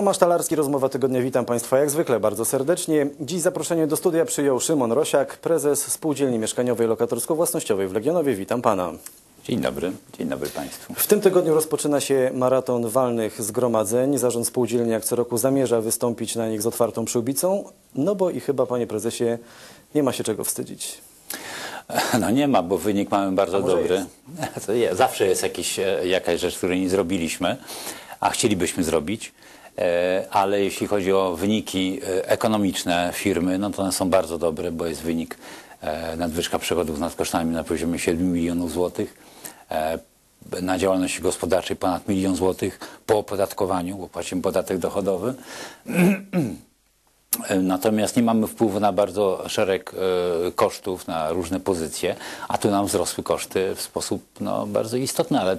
Tomasz Talarski, rozmowa tygodnia. Witam Państwa jak zwykle bardzo serdecznie. Dziś zaproszenie do studia przyjął Szymon Rosiak, prezes Spółdzielni Mieszkaniowej Lokatorsko-Własnościowej w Legionowie. Witam Pana. Dzień dobry, dzień dobry Państwu. W tym tygodniu rozpoczyna się maraton walnych zgromadzeń. Zarząd spółdzielni jak co roku zamierza wystąpić na nich z otwartą przyłbicą. No bo i chyba, Panie Prezesie, nie ma się czego wstydzić. No nie ma, bo wynik mamy bardzo dobry. To je, zawsze jest jakiś, e, jakaś rzecz, której nie zrobiliśmy, a chcielibyśmy zrobić. E, Ale jeśli chodzi o wyniki e, ekonomiczne firmy, no to one są bardzo dobre, bo jest wynik e, nadwyżka przychodów nad kosztami na poziomie 7 milionów złotych. Na działalności gospodarczej ponad milion złotych po opodatkowaniu, bo płacimy podatek dochodowy. Natomiast nie mamy wpływu na bardzo szereg kosztów, na różne pozycje, a tu nam wzrosły koszty w sposób no, bardzo istotny, ale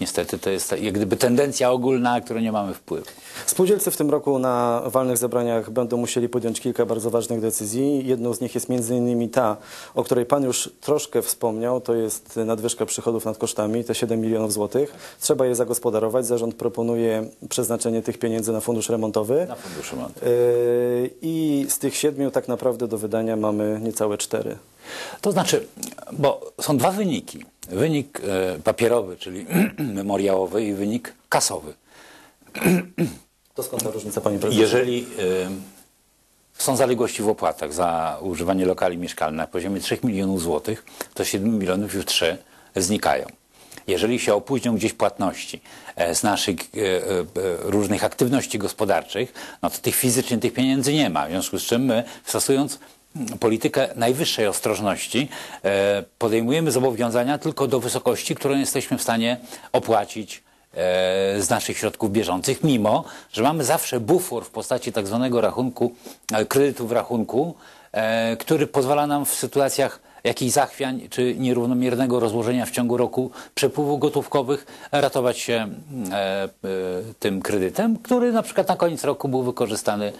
niestety to jest jak gdyby tendencja ogólna, na którą nie mamy wpływu. Spółdzielcy w tym roku na walnych zebraniach będą musieli podjąć kilka bardzo ważnych decyzji. Jedną z nich jest innymi ta, o której Pan już troszkę wspomniał, to jest nadwyżka przychodów nad kosztami, te 7 milionów złotych. Trzeba je zagospodarować. Zarząd proponuje przeznaczenie tych pieniędzy na fundusz remontowy. Na fundusz remontu. Yy, I z tych siedmiu tak naprawdę do wydania mamy niecałe cztery. To znaczy, bo są dwa wyniki. Wynik e, papierowy, czyli memoriałowy i wynik kasowy. To skąd ta różnica, Panie Prezesie? Jeżeli y, są zaległości w opłatach za używanie lokali mieszkalnych na poziomie 3 milionów złotych, to 7 milionów już 3 znikają. Jeżeli się opóźnią gdzieś płatności e, z naszych e, e, różnych aktywności gospodarczych, no to tych fizycznie tych pieniędzy nie ma. W związku z czym my, stosując politykę najwyższej ostrożności, e, podejmujemy zobowiązania tylko do wysokości, którą jesteśmy w stanie opłacić e, z naszych środków bieżących, mimo że mamy zawsze bufor w postaci tak zwanego rachunku, e, kredytu w rachunku, który pozwala nam w sytuacjach jakichś zachwiań czy nierównomiernego rozłożenia w ciągu roku przepływów gotówkowych ratować się mm, e, e, tym kredytem, który na przykład na koniec roku był wykorzystany e,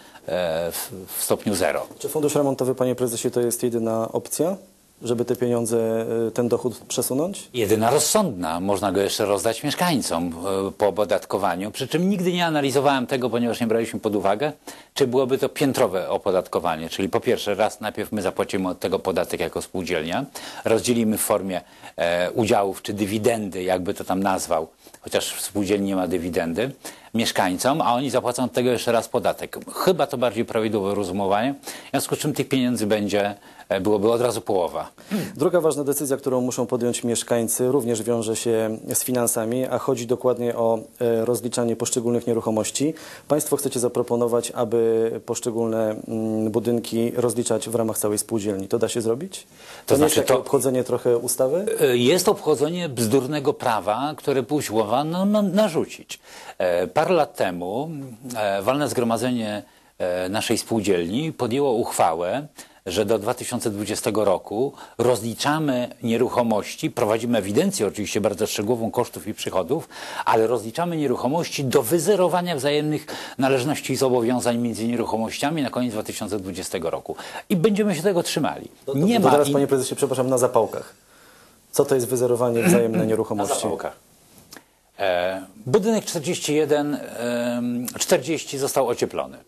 w, w stopniu zero. Czy fundusz remontowy, Panie Prezesie, to jest jedyna opcja, żeby te pieniądze, y, ten dochód przesunąć? Jedyna rozsądna, można go jeszcze rozdać mieszkańcom e, po opodatkowaniu. Przy czym nigdy nie analizowałem tego, ponieważ nie braliśmy pod uwagę, czy byłoby to piętrowe opodatkowanie. Czyli po pierwsze, raz najpierw my zapłacimy od tego podatek jako spółdzielnia, rozdzielimy w formie e, udziałów czy dywidendy, jakby to tam nazwał, chociaż w spółdzielni nie ma dywidendy, mieszkańcom, a oni zapłacą od tego jeszcze raz podatek. Chyba to bardziej prawidłowe rozumowanie, w związku z czym tych pieniędzy będzie, e, byłoby od razu połowa. Druga ważna decyzja, którą muszą podjąć mieszkańcy, również wiąże się z finansami, a chodzi dokładnie o e, rozliczanie poszczególnych nieruchomości. Państwo chcecie zaproponować, aby poszczególne mm, budynki rozliczać w ramach całej spółdzielni. To da się zrobić? To, nie znaczy jest to- obchodzenie trochę ustawy? E, Jest obchodzenie bzdurnego prawa, które usiłowano narzucić. Parę lat temu e, walne zgromadzenie e, naszej spółdzielni podjęło uchwałę, że do 2020 roku rozliczamy nieruchomości, prowadzimy ewidencję oczywiście bardzo szczegółową kosztów i przychodów, ale rozliczamy nieruchomości do wyzerowania wzajemnych należności i zobowiązań między nieruchomościami na koniec 2020 roku. I będziemy się tego trzymali. To, to, Nie to ma teraz, Panie Prezesie, przepraszam, na zapałkach. Co to jest wyzerowanie wzajemne na nieruchomości? zapałkach. E, budynek 41, em, 40 został ocieplony.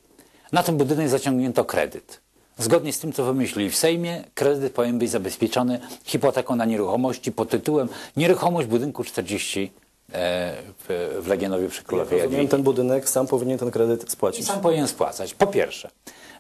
Na ten budynek zaciągnięto kredyt. Zgodnie z tym, co wymyślili w Sejmie, kredyt powinien być zabezpieczony hipoteką na nieruchomości pod tytułem Nieruchomość budynku 40 e, w, Legionowie przy Królowej Rozumiem, Jadwigi. ten budynek sam powinien ten kredyt spłacić. sam powinien spłacać. Po pierwsze,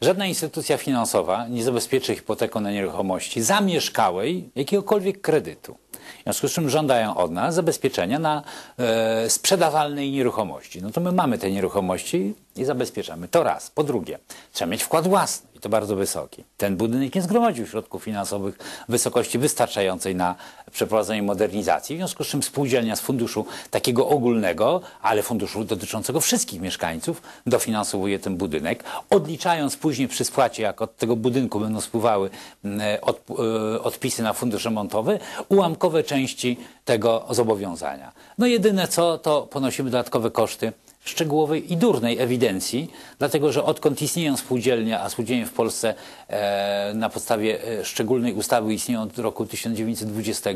żadna instytucja finansowa nie zabezpieczy hipoteką na nieruchomości zamieszkałej jakiegokolwiek kredytu. W związku z czym żądają od nas zabezpieczenia na e, sprzedawalnej nieruchomości. No to my mamy te nieruchomości i zabezpieczamy. To raz. Po drugie, trzeba mieć wkład własny i to bardzo wysoki. Ten budynek nie zgromadził środków finansowych w wysokości wystarczającej na przeprowadzenie modernizacji. W związku z czym spółdzielnia z funduszu takiego ogólnego, ale funduszu dotyczącego wszystkich mieszkańców, dofinansowuje ten budynek, odliczając później przy spłacie, jak od tego budynku będą spływały mm, od, e, odpisy na fundusz remontowy, ułamkowe części tego zobowiązania. No jedyne co, to ponosimy dodatkowe koszty szczegółowej i durnej ewidencji, dlatego że odkąd istnieją spółdzielnie, a spółdzielnie w Polsce e, na podstawie e, szczególnej ustawy istnieją od roku 1920,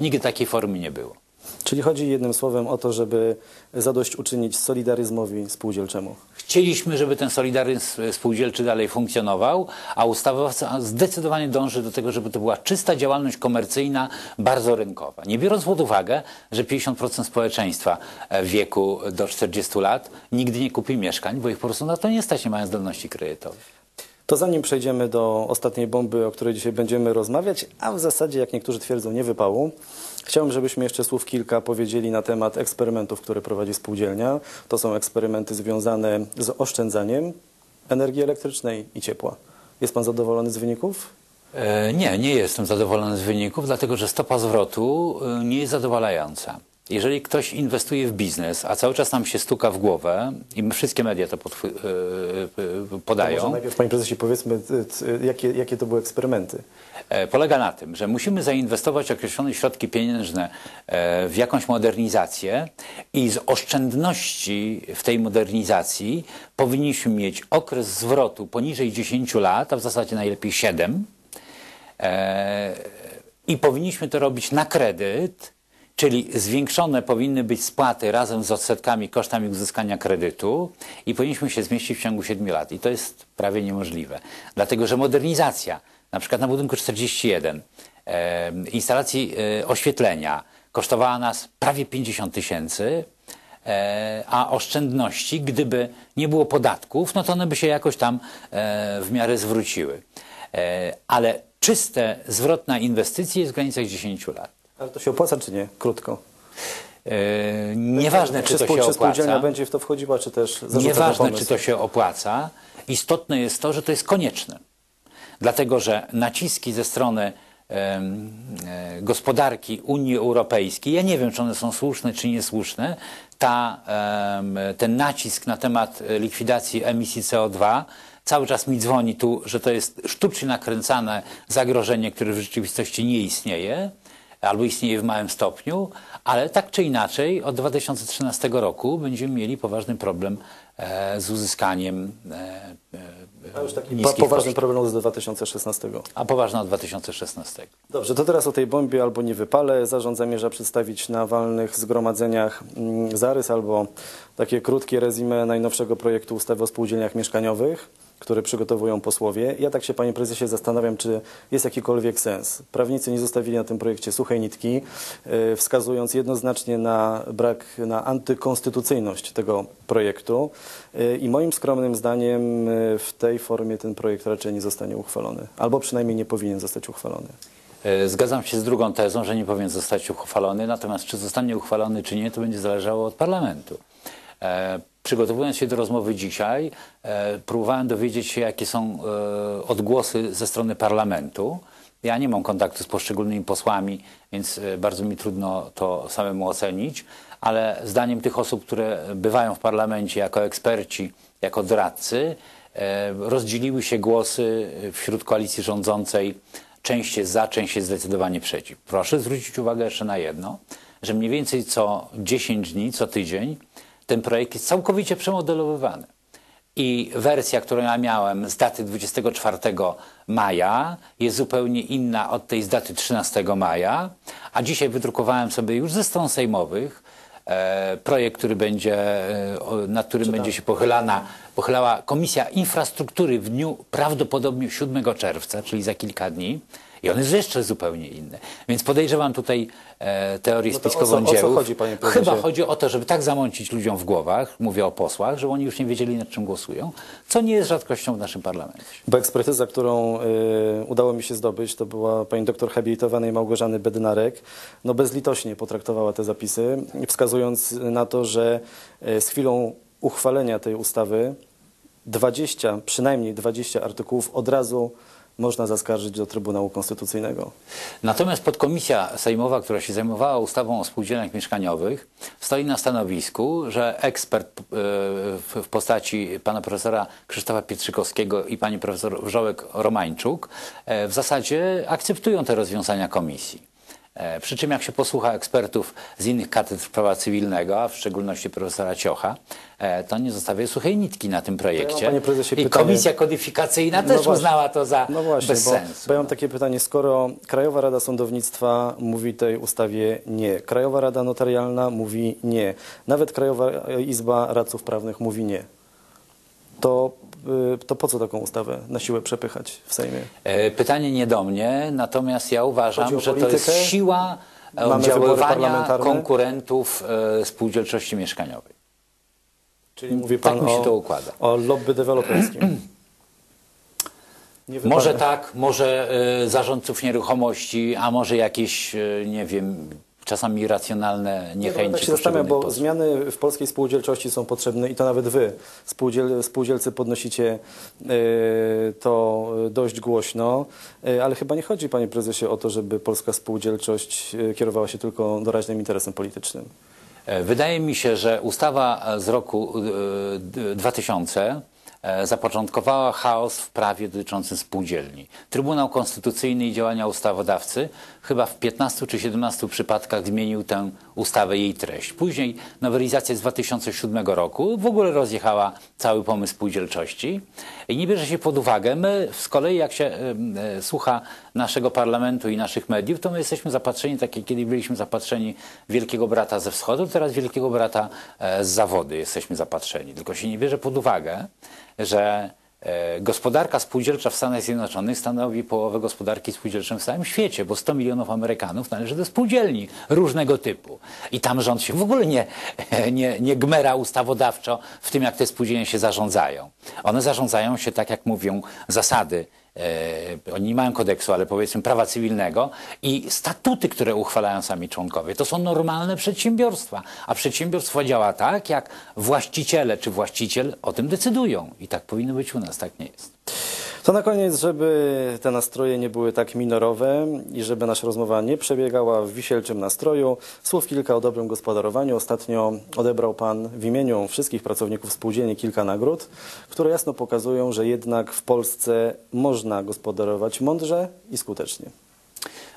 nigdy takiej formy nie było. Czyli chodzi jednym słowem o to, żeby zadośćuczynić solidaryzmowi spółdzielczemu. Chcieliśmy, żeby ten solidaryzm spółdzielczy dalej funkcjonował, a ustawodawca zdecydowanie dąży do tego, żeby to była czysta działalność komercyjna, bardzo rynkowa. Nie biorąc pod uwagę, że 50% społeczeństwa w wieku do 40 lat nigdy nie kupi mieszkań, bo ich po prostu na to nie stać, nie mają zdolności kredytowych. To zanim przejdziemy do ostatniej bomby, o której dzisiaj będziemy rozmawiać, a w zasadzie, jak niektórzy twierdzą, nie wypału, chciałbym, żebyśmy jeszcze słów kilka powiedzieli na temat eksperymentów, które prowadzi spółdzielnia. To są eksperymenty związane z oszczędzaniem energii elektrycznej i ciepła. Jest Pan zadowolony z wyników? E, nie, nie jestem zadowolony z wyników, dlatego że stopa zwrotu e, nie jest zadowalająca. Jeżeli ktoś inwestuje w biznes, a cały czas nam się stuka w głowę i wszystkie media to e, e, To podają, może najpierw, Panie Prezesie, powiedzmy, jakie, jakie to były eksperymenty. e, polega na tym, że musimy zainwestować określone środki pieniężne e, w jakąś modernizację i z oszczędności w tej modernizacji powinniśmy mieć okres zwrotu poniżej 10 lat, a w zasadzie najlepiej 7. E, I powinniśmy to robić na kredyt, czyli zwiększone powinny być spłaty razem z odsetkami, kosztami uzyskania kredytu i powinniśmy się zmieścić w ciągu 7 lat. I to jest prawie niemożliwe, dlatego że modernizacja, na przykład na budynku 41, e, instalacji e, oświetlenia kosztowała nas prawie 50 tysięcy, e, a oszczędności, gdyby nie było podatków, no to one by się jakoś tam e, w miarę zwróciły. E, ale czyste zwrot na inwestycje jest w granicach 10 lat. Ale to się opłaca, czy nie? Krótko. E, nieważne, czy to spół- się czy opłaca. będzie w to wchodziła, czy też Nieważne, czy to się opłaca. Istotne jest to, że to jest konieczne. Dlatego, że naciski ze strony e, gospodarki Unii Europejskiej, ja nie wiem, czy one są słuszne, czy niesłuszne, ta, ten nacisk na temat likwidacji emisji CO2 cały czas mi dzwoni tu, że to jest sztucznie nakręcane zagrożenie, które w rzeczywistości nie istnieje albo istnieje w małym stopniu, ale tak czy inaczej od 2013 roku będziemy mieli poważny problem e, z uzyskaniem e, e, A już taki niskich poważny problem z 2016. a poważny od 2016. Dobrze, to teraz o tej bombie albo nie wypale. Zarząd zamierza przedstawić na walnych zgromadzeniach mm, zarys albo takie krótkie rezime najnowszego projektu ustawy o spółdzielniach mieszkaniowych, który przygotowują posłowie. Ja tak się, panie prezesie, zastanawiam, czy jest jakikolwiek sens. Prawnicy nie zostawili na tym projekcie suchej nitki, yy, wskazując jednoznacznie na brak, na antykonstytucyjność tego projektu. Yy, I moim skromnym zdaniem yy, w tej formie ten projekt raczej nie zostanie uchwalony, albo przynajmniej nie powinien zostać uchwalony. E, Zgadzam się z drugą tezą, że nie powinien zostać uchwalony, natomiast czy zostanie uchwalony, czy nie, to będzie zależało od parlamentu. Przygotowując się do rozmowy dzisiaj, e, próbowałem dowiedzieć się, jakie są e, odgłosy ze strony parlamentu. Ja nie mam kontaktu z poszczególnymi posłami, więc e, bardzo mi trudno to samemu ocenić, ale zdaniem tych osób, które bywają w parlamencie jako eksperci, jako doradcy, rozdzieliły się głosy wśród koalicji rządzącej. Część jest za, część jest zdecydowanie przeciw. Proszę zwrócić uwagę jeszcze na jedno, że mniej więcej co 10 dni, co tydzień ten projekt jest całkowicie przemodelowywany. I wersja, którą ja miałem z daty 24 maja jest zupełnie inna od tej z daty 13 maja, a dzisiaj wydrukowałem sobie już ze stron sejmowych e, projekt, który będzie, e, nad którym będzie się pochylana, pochylała Komisja Infrastruktury w dniu prawdopodobnie 7 czerwca, czyli za kilka dni. I on jest jeszcze zupełnie inny. Więc podejrzewam tutaj e, teorię No spiskową o co dziełów. chodzi, panie? Chyba chodzi o to, żeby tak zamącić ludziom w głowach, mówię o posłach, żeby oni już nie wiedzieli nad czym głosują, co nie jest rzadkością w naszym parlamencie. Bo ekspertyza, którą y, udało mi się zdobyć, to była pani doktor habilitowanej Małgorzany Bednarek. No bezlitośnie potraktowała te zapisy, wskazując na to, że y, z chwilą uchwalenia tej ustawy 20, przynajmniej 20 artykułów od razu można zaskarżyć do Trybunału Konstytucyjnego. Natomiast podkomisja sejmowa, która się zajmowała ustawą o spółdzielniach mieszkaniowych, stoi na stanowisku, że ekspert e, w postaci pana profesora Krzysztofa Pietrzykowskiego i pani profesor Wrzołek-Romańczuk e, w zasadzie akceptują te rozwiązania komisji. E, Przy czym jak się posłucha ekspertów z innych katedr prawa cywilnego, a w szczególności profesora Ciocha, e, to nie zostawia suchej nitki na tym projekcie. prezesie, I pytanie- komisja kodyfikacyjna No też właśnie. uznała to za No właśnie, bez bo, sensu. bo ja mam takie pytanie, skoro Krajowa Rada Sądownictwa mówi tej ustawie nie, Krajowa Rada Notarialna mówi nie, nawet Krajowa Izba Radców Prawnych mówi nie, to, y, to po co taką ustawę na siłę przepychać w Sejmie? E, Pytanie nie do mnie, natomiast ja uważam, że to jest siła oddziaływania konkurentów e, spółdzielczości mieszkaniowej. Czyli mówi Tak Pan mi się o, to układa. o lobby deweloperskim. Może tak, może e, zarządców nieruchomości, a może jakieś, nie wiem, czasami irracjonalne Nie, niechęci bo tak się zastanawiam, bo poszczególnych zmiany w polskiej spółdzielczości są potrzebne i to nawet wy, spółdziel, spółdzielcy, podnosicie y, to dość głośno, y, ale chyba nie chodzi, panie prezesie, o to, żeby polska spółdzielczość y, kierowała się tylko doraźnym interesem politycznym. E, Wydaje mi się, że ustawa e, z roku e, d- 2000 e, zapoczątkowała chaos w prawie dotyczącym spółdzielni. Trybunał Konstytucyjny i działania ustawodawcy chyba w 15 czy 17 przypadkach zmienił tę ustawę, jej treść. Później nowelizacja z 2007 roku w ogóle rozjechała cały pomysł spółdzielczości i nie bierze się pod uwagę. My z kolei, jak się e, słucha naszego parlamentu i naszych mediów, to my jesteśmy zapatrzeni, tak jak kiedyś byliśmy zapatrzeni Wielkiego Brata ze wschodu, teraz Wielkiego Brata e, z zawody jesteśmy zapatrzeni. Tylko się nie bierze pod uwagę, że e, gospodarka spółdzielcza w Stanach Zjednoczonych stanowi połowę gospodarki spółdzielczej w całym świecie, bo 100 milionów Amerykanów należy do spółdzielni różnego typu. I tam rząd się w ogóle nie, nie, nie gmera ustawodawczo w tym, jak te spółdzielnie się zarządzają. One zarządzają się tak, jak mówią zasady E, oni nie mają kodeksu, ale powiedzmy prawa cywilnego i statuty, które uchwalają sami członkowie. To są normalne przedsiębiorstwa, a przedsiębiorstwo działa tak, jak właściciele czy właściciel o tym decydują. I tak powinno być u nas, tak nie jest. To na koniec, żeby te nastroje nie były tak minorowe i żeby nasza rozmowa nie przebiegała w wisielczym nastroju, słów kilka o dobrym gospodarowaniu. Ostatnio odebrał Pan w imieniu wszystkich pracowników spółdzielni kilka nagród, które jasno pokazują, że jednak w Polsce można gospodarować mądrze i skutecznie.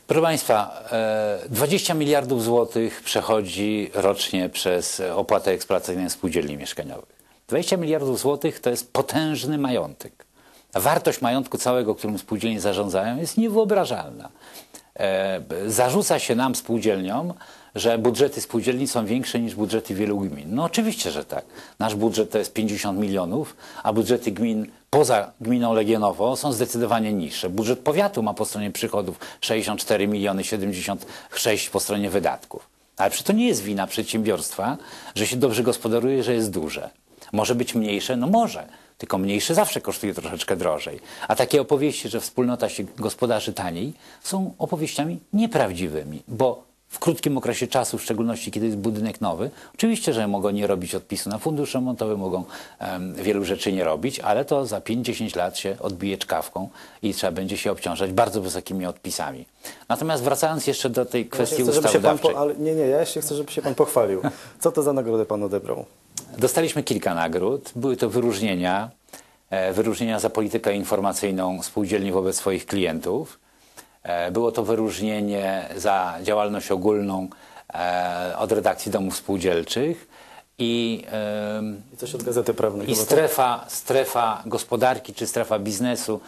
Proszę Państwa, e, 20 miliardów złotych przechodzi rocznie przez opłatę eksploatacyjną spółdzielni mieszkaniowych. 20 miliardów złotych to jest potężny majątek. Wartość majątku całego, którym spółdzielnie zarządzają, jest niewyobrażalna. E, Zarzuca się nam, spółdzielniom, że budżety spółdzielni są większe niż budżety wielu gmin. No oczywiście, że tak. Nasz budżet to jest 50 milionów, a budżety gmin poza gminą Legionowo są zdecydowanie niższe. Budżet powiatu ma po stronie przychodów 64 miliony 76 po stronie wydatków. Ale przecież to nie jest wina przedsiębiorstwa, że się dobrze gospodaruje, że jest duże. Może być mniejsze? No może. Tylko mniejsze zawsze kosztuje troszeczkę drożej. A takie opowieści, że wspólnota się gospodarzy taniej, są opowieściami nieprawdziwymi, bo w krótkim okresie czasu, w szczególności kiedy jest budynek nowy, oczywiście, że mogą nie robić odpisu na fundusz remontowy, mogą em, wielu rzeczy nie robić, ale to za 5-10 lat się odbije czkawką i trzeba będzie się obciążać bardzo wysokimi odpisami. Natomiast wracając jeszcze do tej kwestii pan ustawodawczej. po, ale nie, nie, ja jeszcze chcę, żeby się Pan pochwalił. Co to za nagrodę Pan odebrał? Dostaliśmy kilka nagród. Były to wyróżnienia, e, wyróżnienia za politykę informacyjną spółdzielni wobec swoich klientów. E, Było to wyróżnienie za działalność ogólną e, od redakcji domów spółdzielczych i, I coś od Gazety Prawnej. i tak? strefa, strefa gospodarki czy strefa biznesu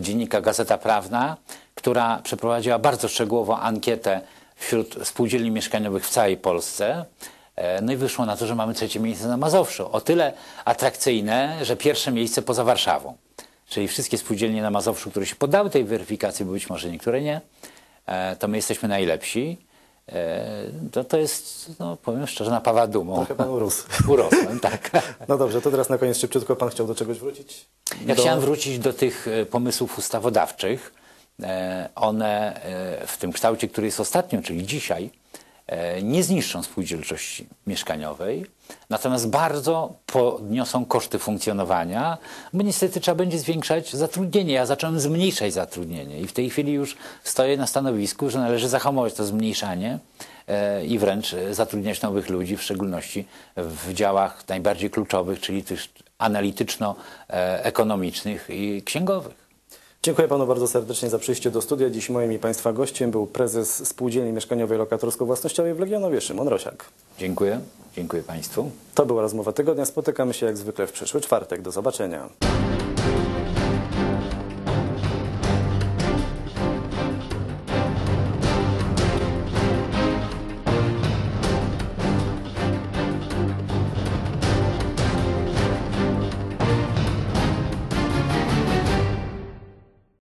dziennika Gazeta Prawna, która przeprowadziła bardzo szczegółową ankietę wśród spółdzielni mieszkaniowych w całej Polsce. E, No i wyszło na to, że mamy trzecie miejsce na Mazowszu. O tyle atrakcyjne, że pierwsze miejsce poza Warszawą. Czyli wszystkie spółdzielnie na Mazowszu, które się poddały tej weryfikacji, bo być może niektóre nie, e, to my jesteśmy najlepsi. E, To, to jest, no, powiem szczerze, napawa dumą. Trochę Pan urósł. Urosłem, tak. No dobrze, to teraz na koniec szybciutko Pan chciał do czegoś wrócić? Ja do... chciałem wrócić do tych pomysłów ustawodawczych. One w tym kształcie, który jest ostatnio, czyli dzisiaj, nie zniszczą spółdzielczości mieszkaniowej, natomiast bardzo podniosą koszty funkcjonowania, bo niestety trzeba będzie zwiększać zatrudnienie. Ja zacząłem zmniejszać zatrudnienie i w tej chwili już stoję na stanowisku, że należy zahamować to zmniejszanie e, i wręcz e, zatrudniać nowych ludzi, w szczególności w działach najbardziej kluczowych, czyli tych analityczno-ekonomicznych i księgowych. Dziękuję panu bardzo serdecznie za przyjście do studia. Dziś moim i państwa gościem był prezes Spółdzielni Mieszkaniowej Lokatorsko-Własnościowej w Legionowie Szymon Rosiak. Dziękuję. Dziękuję Państwu. To była rozmowa tygodnia. Spotykamy się jak zwykle w przyszły czwartek. Do zobaczenia.